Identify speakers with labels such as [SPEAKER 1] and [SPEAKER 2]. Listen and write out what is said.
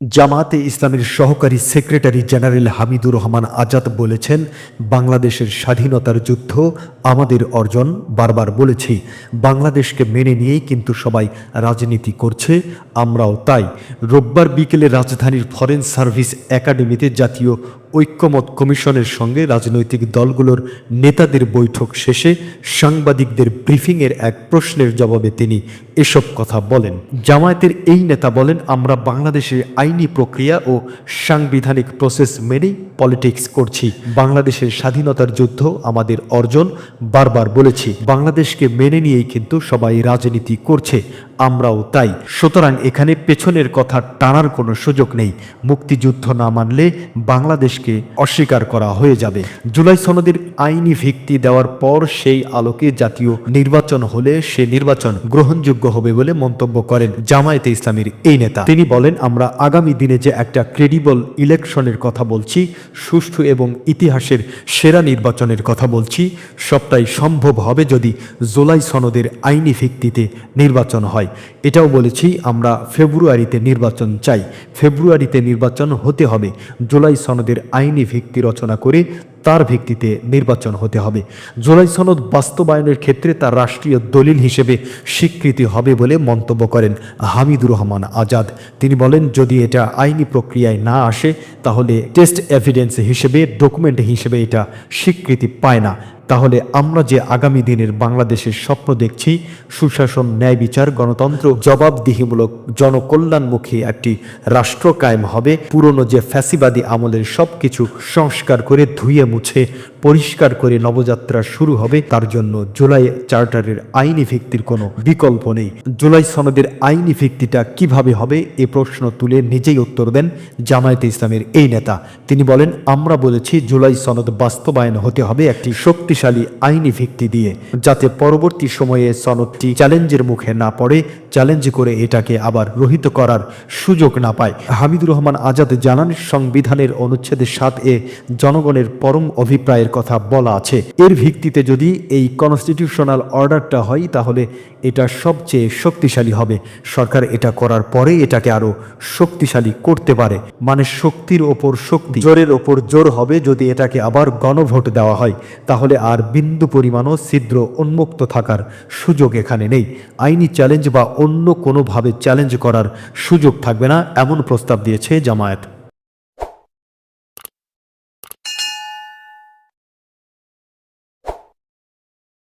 [SPEAKER 1] জামাতে ইসলামের সহকারী সেক্রেটারি জেনারেল হামিদুর রহমান আজাদ বলেছেন, বাংলাদেশের স্বাধীনতার যুদ্ধ আমাদের অর্জন। বারবার বলেছি, বাংলাদেশকে মেনে নিয়েই কিন্তু সবাই রাজনীতি করছে, আমরাও তাই। রোববার বিকেলে রাজধানীর ফরেন সার্ভিস একাডেমিতে জাতীয় ঐক্যমত কমিশনের সঙ্গে রাজনৈতিক দলগুলোর নেতাদের বৈঠক শেষে সাংবাদিকদের ব্রিফিংয়ের এক প্রশ্নের জবাবে তিনি এসব কথা বলেন। জামায়াতের এই নেতা বলেন, আমরা বাংলাদেশের আইনি প্রক্রিয়া ও সাংবিধানিক প্রসেস মেনেই পলিটিক্স করছি। বাংলাদেশের স্বাধীনতার যুদ্ধ আমাদের অর্জন, বারবার বলেছি। বাংলাদেশকে মেনে নিয়েই কিন্তু সবাই রাজনীতি করছে, আমরাও তাই। সুতরাং এখানে পেছনের কথা টানার কোনো সুযোগ নেই। মুক্তিযুদ্ধ না মানলে বাংলাদেশকে অস্বীকার করা হয়ে যাবে। জুলাই সনদের আইনি ভিত্তি দেওয়ার পর সেই আলোকে জাতীয় নির্বাচন হলে সে নির্বাচন গ্রহণযোগ্য হবে বলে মন্তব্য করেন জামায়াতে ইসলামীর এই নেতা। তিনি বলেন, আমরা আগামী দিনে যে একটা ক্রেডিবল ইলেকশনের কথা বলছি সুষ্ঠু এবং ইতিহাসের সেরা নির্বাচনের কথা বলছি। সবটাই সম্ভব হবে যদি জুলাই সনদের আইনি ভিত্তিতে নির্বাচন হয়। এটাও বলেছি, আমরা ফেব্রুয়ারিতে নির্বাচন চাই। ফেব্রুয়ারিতে নির্বাচন হতে হবে। জুলাই সনদের আইনি ভিত্তি রচনা করে তার ভিত্তিতে নির্বাচন হতে হবে। জুলাই সনদ বাস্তবায়নের ক্ষেত্রে তার রাষ্ট্রীয় দলিল হিসেবে স্বীকৃতি হবে বলে মন্তব্য করেন হামিদুর রহমান আজাদ। তিনি বলেন, যদি এটা আইনি প্রক্রিয়ায় না আসে, তাহলে টেস্ট এভিডেন্স হিসেবে, ডকুমেন্ট হিসেবে এটা স্বীকৃতি পায় না। তাহলে আমরা যে আগামী দিনের বাংলাদেশের স্বপ্ন দেখছি, সুশাসন, ন্যায় বিচার, গণতন্ত্র, জবাবদিহিমূলক জনকল্যাণমুখী একটি রাষ্ট্র কায়েম হবে, পুরনো যে ফ্যাসিবাদী আমলের সব কিছু সংস্কার করে ধুয়ে মুছে, পরিষ্কার করে নবযাত্রা শুরু হবে, তার জন্য জুলাই চার্টারের আইনি ভিত্তির কোনো বিকল্প নেই। জুলাই সনদের আইনি ভিত্তিটা কীভাবে হবে, এ প্রশ্ন তুলে নিজেই উত্তর দেন জামায়াতে ইসলামের এই নেতা। তিনি বলেন, আমরা বলেছি, জুলাই সনদ বাস্তবায়ন হতে হবে, একটি শক্তিশালী আইনি ভিত্তি দিয়ে, যাতে পরবর্তী সময়ে সনদটি চ্যালেঞ্জের মুখে না পড়ে, চ্যালেঞ্জ করে এটাকে আবার রহিত করার সুযোগ না পায়। হামিদুর রহমান আজাদ জানান, সংবিধানের অনুচ্ছেদের সাত এ জনগণের পরম অভিপ্রায়ের কথা বলা আছে। এর ভিত্তিতে যদি এই কনস্টিটিউশনাল অর্ডারটা হয়, তাহলে এটা সবচেয়ে শক্তিশালী হবে। সরকার এটা করার পরে এটাকে আরও শক্তিশালী করতে পারে। মানে শক্তির ওপর শক্তি। জোরের ওপর জোর হবে যদি এটাকে আবার গণভোট দেওয়া হয়, তাহলে আর বিন্দু পরিমাণও ছিদ্র উন্মুক্ত থাকার সুযোগ এখানে নেই। আইনি চ্যালেঞ্জ বা অন্য কোনোভাবে চ্যালেঞ্জ করার সুযোগ থাকবে না, এমন প্রস্তাব দিয়েছে জামায়াত।